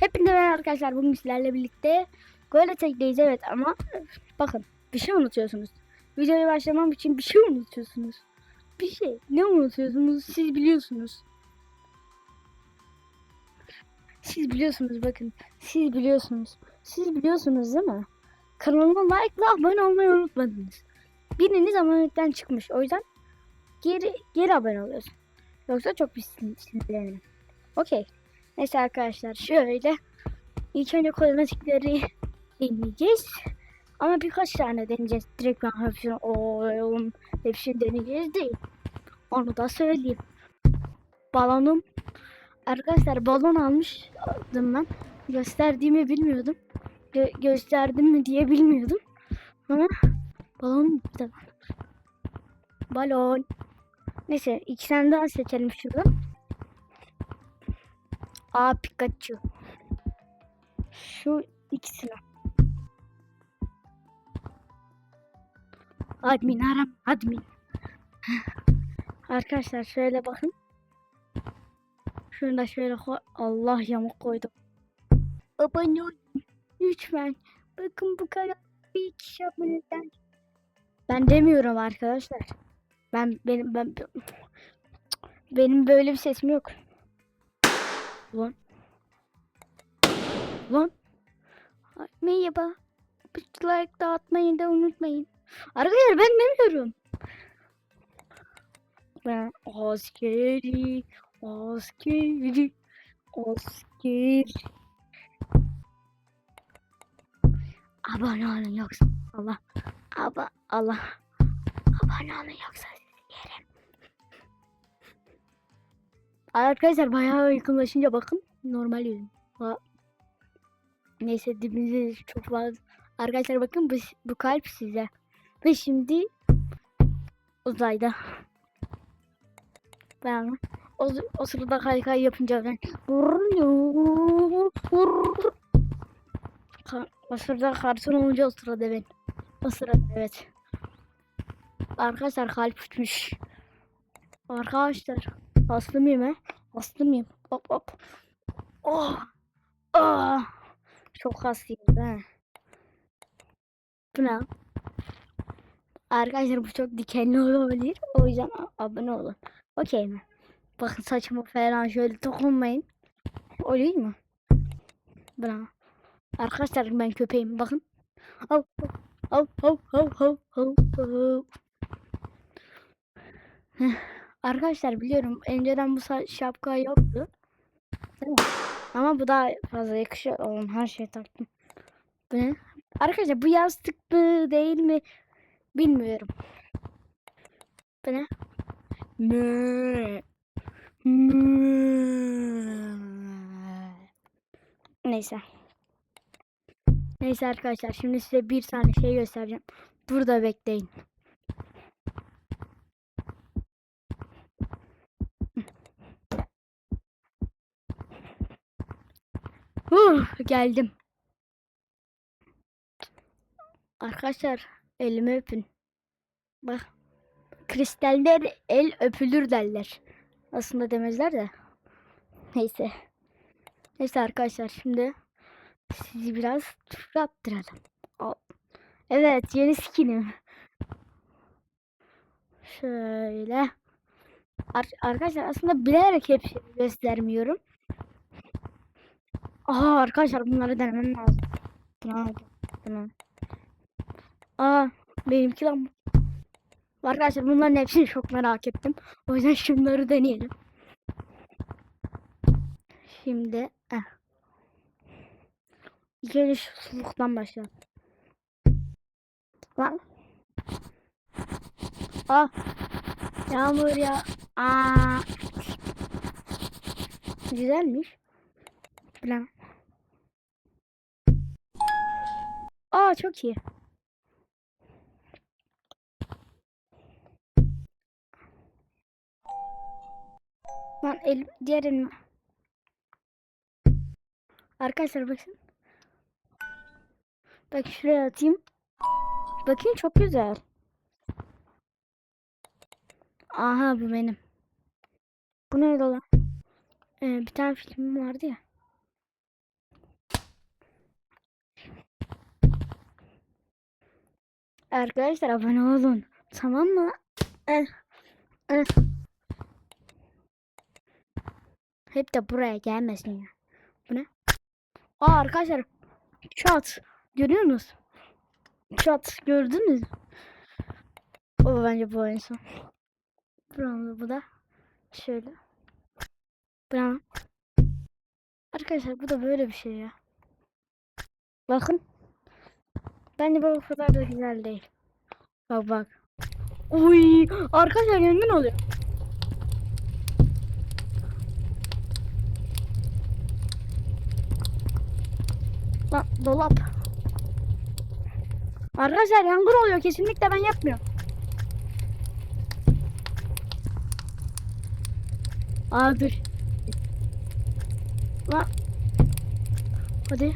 Hepinize merhaba arkadaşlar. Bugün sizlerle birlikte Gole Tek'teyiz evet ama bakın bir şey unutuyorsunuz. Videoya başlamam için bir şey unutuyorsunuz. Bir şey. Ne unutuyorsunuz? Siz biliyorsunuz. Siz biliyorsunuz bakın. Siz biliyorsunuz. Siz biliyorsunuz değil mi? Kanalıma like ve abone olmayı unutmadınız. Biriniz abonelikten çıkmış. O yüzden geri geri abone oluyorsun. Yoksa çok bir sin- sinirlenirim. Okey. Neyse arkadaşlar şöyle ilk önce kozmetikleri deneyeceğiz. Ama birkaç tane deneyeceğiz. Direkt ben hepsini oğlum hepsini deneyeceğiz değil. Onu da söyleyeyim. Balonum arkadaşlar balon almıştım ben. Gösterdiğimi bilmiyordum. Gö- gösterdim mi diye bilmiyordum. Ama balon. Balon. Neyse iki tane daha seçelim şuradan. Aa Pikachu. Şu ikisini. Admin aram admin. Arkadaşlar şöyle bakın. Şunu da şöyle koy. Allah yamuk koydum. Abone olun. Lütfen. Bakın bu kadar bir kişi aboneden. Ben demiyorum arkadaşlar. Ben benim ben benim böyle bir sesim yok. Lan. Lan. Merhaba. Bir like dağıtmayı da unutmayın. Arkadaşlar ben demiyorum. Ben askeri, askeri, askeri. Abone olun yoksa Allah, aba, Allah. Abone olun yoksa yerim. Arkadaşlar bayağı yakınlaşınca bakın normal yüzüm. Neyse dibinize çok fazla. Arkadaşlar bakın bu, bu kalp size. Ve şimdi uzayda. Ben o, o sırada kaykay yapınca ben o sırada karton olunca o sırada ben. O sırada evet. Arkadaşlar kalp uçmuş. Arkadaşlar hasta mıyım he? Hasta mıyım? Hop hop. Oh. Ah. Çok hastayım he. Bu ne? Arkadaşlar bu çok dikenli olabilir. O yüzden abone olun. Okey mi? Bakın saçımı falan şöyle dokunmayın. O değil mi? Buna. Arkadaşlar ben köpeğim. Bakın. Hav hav hav hav hav hav hav. Arkadaşlar biliyorum önceden bu şapka yoktu. Ama bu daha fazla yakışıyor. Oğlum her şey taktım. Bu ne? Arkadaşlar bu yastık mı değil mi bilmiyorum. Bu ne? Neyse. Neyse arkadaşlar şimdi size bir tane şey göstereceğim. Burada bekleyin. Huh, geldim. Arkadaşlar elimi öpün. Bak. Kristaller el öpülür derler. Aslında demezler de. Neyse. Neyse arkadaşlar şimdi sizi biraz tur attıralım. Al. Evet yeni skinim. Şöyle. Ar- arkadaşlar aslında bilerek hepsini göstermiyorum. Aha arkadaşlar bunları denemem lazım. Bunu aldım. Bunu. Aa benimki lan bu. Arkadaşlar bunların hepsini çok merak ettim. O yüzden şunları deneyelim. Şimdi eh. İlk önce başlayalım. Lan. Ah. Yağmur ya. Aa. Güzelmiş. Falan. Aa çok iyi. Lan el, diğer elim. Arkadaşlar bakın. Bak şuraya atayım. Bakın çok güzel. Aha bu benim. Bu neydi lan? Ee, bir tane filmim vardı ya. Arkadaşlar abone olun. Tamam mı? Hep de buraya gelmesin ya. Bu ne? Aa arkadaşlar. Çat. Görüyor musunuz? Çat. Gördünüz mü? O bence bu en son. Buranın bu da. Şöyle. Buranın. Arkadaşlar bu da böyle bir şey ya. Bakın. Bence bu kadar da güzel değil. Bak bak. Uy, arkadaşlar yangın oluyor. Lan dolap. Arkadaşlar yangın oluyor. Kesinlikle ben yapmıyorum. Aa dur. Lan. Hadi.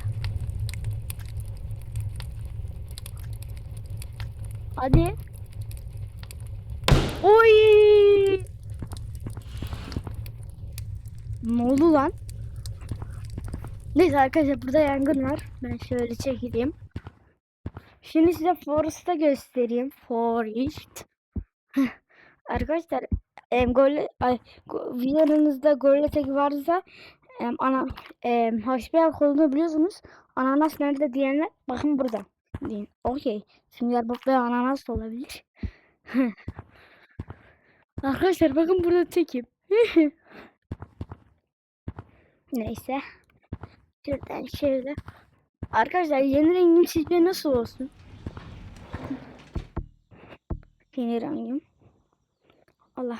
Hadi. Oy! Ne oldu lan? Neyse arkadaşlar burada yangın var. Ben şöyle çekeyim. Şimdi size Forest'ı göstereyim. Forest. arkadaşlar em, gol ay go- videonuzda Golletek varsa em, ana em, HBL kolunu biliyorsunuz. Ananas nerede diyenler bakın burada. Deyin. Okey. Sünger Bob ve ananas da olabilir. Arkadaşlar bakın burada tekim. Neyse. Şuradan şöyle. Arkadaşlar yeni rengim sizce nasıl olsun? Yeni rengim. Allah.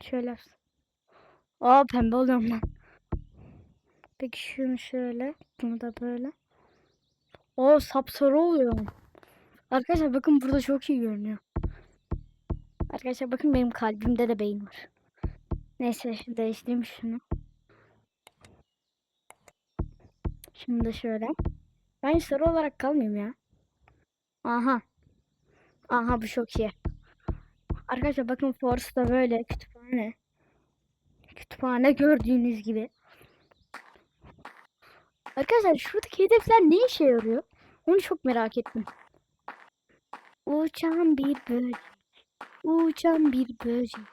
Şöyle. Aa pembe oluyorum lan. Peki şunu şöyle. Bunu da böyle. O sapsarı oluyor. Arkadaşlar bakın burada çok iyi görünüyor. Arkadaşlar bakın benim kalbimde de beyin var. Neyse şimdi değiştireyim şunu. Şimdi de şöyle. Ben sarı olarak kalmayayım ya. Aha. Aha bu çok iyi. Arkadaşlar bakın Force'da böyle kütüphane. Kütüphane gördüğünüz gibi. Arkadaşlar şuradaki hedefler ne işe yarıyor? Onu çok merak ettim. Uçan bir böcek. Uçan bir böcek.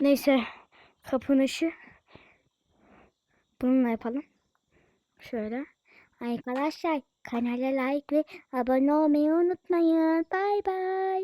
Neyse. Kapanışı. Bununla yapalım. Şöyle. Arkadaşlar kanala like ve abone olmayı unutmayın. Bay bay.